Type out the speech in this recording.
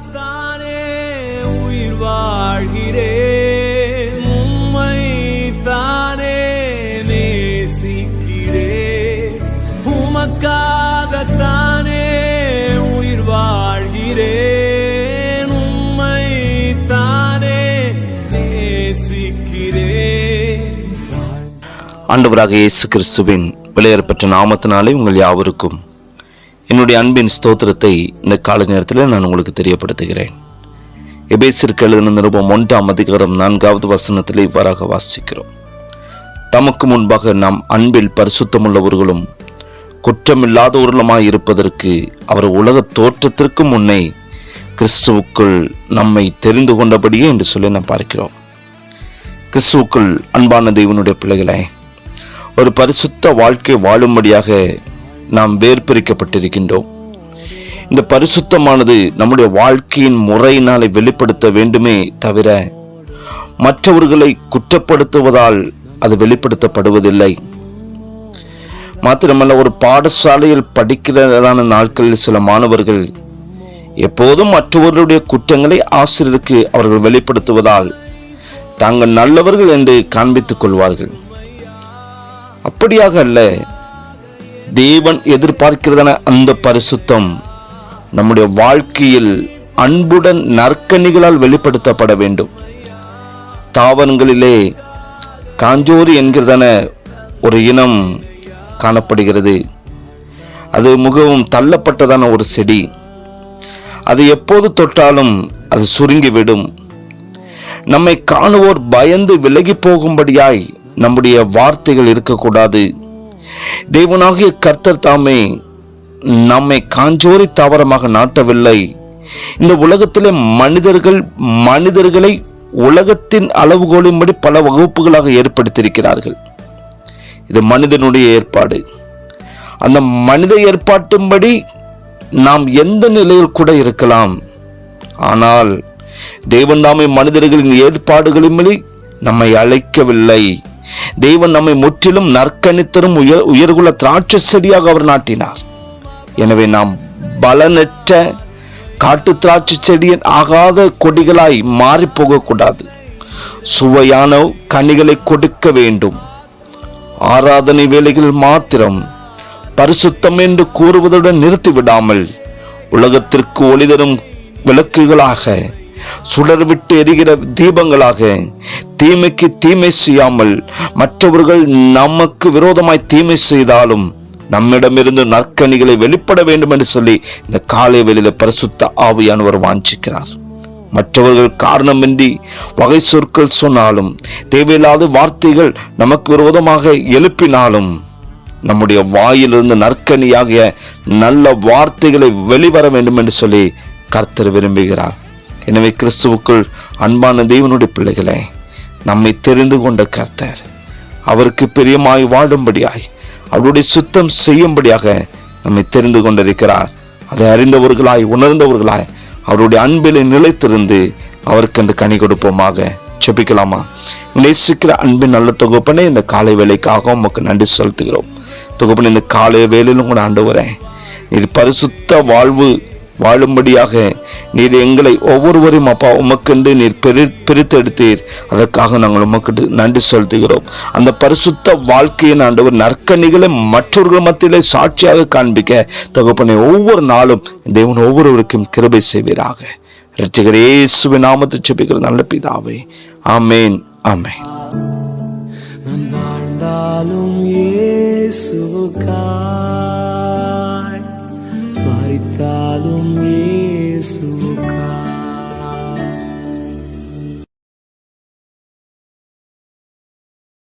தானே உயிர் வாழ்கிறேன். உம்மை தானே நேசிக்கிறேன். உமக்காகத்தானே உயிர் வாழ்கிறேன். உம்மை தானே நேசிக்கிறேன். ஆண்டவராக இயேசு கிறிஸ்துவின் விலையேறப்பட்ட நாமத்தினாலே உங்கள் யாவருக்கும் என்னுடைய அன்பின் ஸ்தோத்திரத்தை இந்த கால நேரத்தில் நான் உங்களுக்கு தெரியப்படுத்துகிறேன். எபேசிற்கு எழுதின நிருபம் ஒன்றாம் அதிகாரம் நான்காவது வசனத்தில் இவ்வாறாக வாசிக்கிறோம். தமக்கு முன்பாக நாம் அன்பில் பரிசுத்தமுள்ளவர்களும் குற்றமில்லாதவர்களுமாய் இருப்பதற்கு அவர் உலக தோற்றத்திற்கு முன்னே கிறிஸ்துவுக்குள் நம்மை தெரிந்து கொண்டபடியே என்று சொல்லி நாம் பார்க்கிறோம். கிறிஸ்துவுக்குள் அன்பான தெய்வனுடைய பிள்ளைகளே ஒரு பரிசுத்த வாழ்க்கை வாழும்படியாக நாம் வேர்பிரிக்கப்பட்டிருக்கின்றோம். இந்த பரிசுத்தமானது நம்முடைய வாழ்க்கையின் முறையினாலே வெளிப்படுத்த வேண்டுமே தவிர மற்றவர்களை குற்றப்படுத்துவதால் அது வெளிப்படுத்தப்படுவதில்லை. மாத்திரமல்ல ஒரு பாடசாலையில் படிக்கிறதான நாட்களில் சில மாணவர்கள் எப்போதும் மற்றவர்களுடைய குற்றங்களை ஆசிரியருக்கு அவர்கள் வெளிப்படுத்துவதால் தாங்கள் நல்லவர்கள் என்று காண்பித்துக் கொள்வார்கள். அப்படியாக அல்ல தேவன் எதிர்பார்க்கிறதான அந்த பரிசுத்தம் நம்முடைய வாழ்க்கையில் அன்புடன் நற்கனிகளால் வெளிப்படுத்தப்பட வேண்டும். தாவரங்களிலே காஞ்சோரி என்கிறதான ஒரு இனம் காணப்படுகிறது. அது மிகவும் தள்ளப்பட்டதான ஒரு செடி. அது எப்போது தொட்டாலும் அது சுருங்கிவிடும். நம்மை காணுவோர் பயந்து விலகி போகும்படியாய் நம்முடைய வார்த்தைகள் இருக்கக்கூடாது. தேவனாகிய கர்த்தர் தாமே நம்மை காஞ்சோரி தாவரமாக நாட்டவில்லை. இந்த உலகத்திலே மனிதர்கள் மனிதர்களை உலகத்தின் அளவுகோலின்படி பல வகுப்புகளாக ஏற்படுத்தியிருக்கிறார்கள். இது மனிதனுடைய ஏற்பாடு. அந்த மனித ஏற்பாட்டின்படி நாம் எந்த நிலையில் கூட இருக்கலாம். ஆனால் தேவன் தாமே மனிதர்களின் ஏற்பாடுகளின்படி நம்மை அழைக்கவில்லை. தேவன் நம்மை முற்றிலும் நற்கணித்தரும் உயர் உயர்குல திராட்சை செடியாக அவர் நாட்டினார். எனவே நாம் பலனற்ற காட்டு திராட்சை செடியின் ஆகாத கொடிகளாய் மாறி போகக்கூடாது சுவையான கனிகளை கொடுக்க வேண்டும். ஆராதனை வேலைகள் மாத்திரம் பரிசுத்தம் என்று கூறுவதுடன் நிறுத்திவிடாமல் உலகத்திற்கு ஒளி தரும் விளக்குகளாக சுடர் விட்டு எரிகிற தீபங்களாக தீமைக்கு தீமை செய்யாமல் மற்றவர்கள் நமக்கு விரோதமாய் தீமை செய்தாலும் நம்மிடமிருந்து நற்கனிகளை வெளிப்பட வேண்டும் என்று சொல்லி இந்த காலை வெளியில பரிசுத்த ஆவியானவர் வாஞ்சிக்கிறார். மற்றவர்கள் காரணமின்றி வகை சொற்கள் சொன்னாலும் தேவையில்லாத வார்த்தைகள் நமக்கு விரோதமாக எழுப்பினாலும் நம்முடைய வாயிலிருந்து நற்கனியாகிய நல்ல வார்த்தைகளை வெளிவர வேண்டும் என்று சொல்லி கர்த்தர் விரும்புகிறார். எனவே கிறிஸ்துவுக்குள் அன்பான தேவனுடைய பிள்ளைகளே நம்மை தெரிந்து கொண்ட கர்த்தர் அவருக்கு பிரியமாய் வாழும்படியாய் அவருடைய சுத்தம் செய்யும்படியாக நம்மை தெரிந்து கொண்டிருக்கிறார். அதை அறிந்தவர்களாய் உணர்ந்தவர்களாய் அவருடைய அன்பிலே நிலைத்திருந்து அவருக்கென்று கனி கொடுப்போமாக. செபிக்கலாமா நேசிக்கிற அன்பின் நல்ல தொகுப்பனே இந்த காலை வேலைக்காக உமக்கு நன்றி செலுத்துகிறோம். தொகுப்பனே இந்த காலை வேலையிலும் கூட ஆண்டு வரேன் இது பரிசுத்த வாழ்வு வாழும்படியாக நீர் எங்களை ஒவ்வொருவரையும் அப்பா உமக்கென்று நீர் பிரி பிரித்தெடுத்தீர். அதற்காக நாங்கள் உமக்கு நன்றி செலுத்துகிறோம். அந்த பரிசுத்த வாழ்க்கையின் ஆண்டவர் நற்கணிகளை மற்றொரு மத்தியிலே சாட்சியாக காண்பிக்க தகப்பனை ஒவ்வொரு நாளும் தேவன் ஒவ்வொருவருக்கும் கிருபை செய்வீராக. ரட்சகர் இயேசுவின் நாமத்தை செபிக்கிற நல்ல பிதாவே. ஆமேன் ஆமேன். நான் வாழ்ந்தாலும் இயேசுவுக்காய் மறைத்தாலும் இயேசு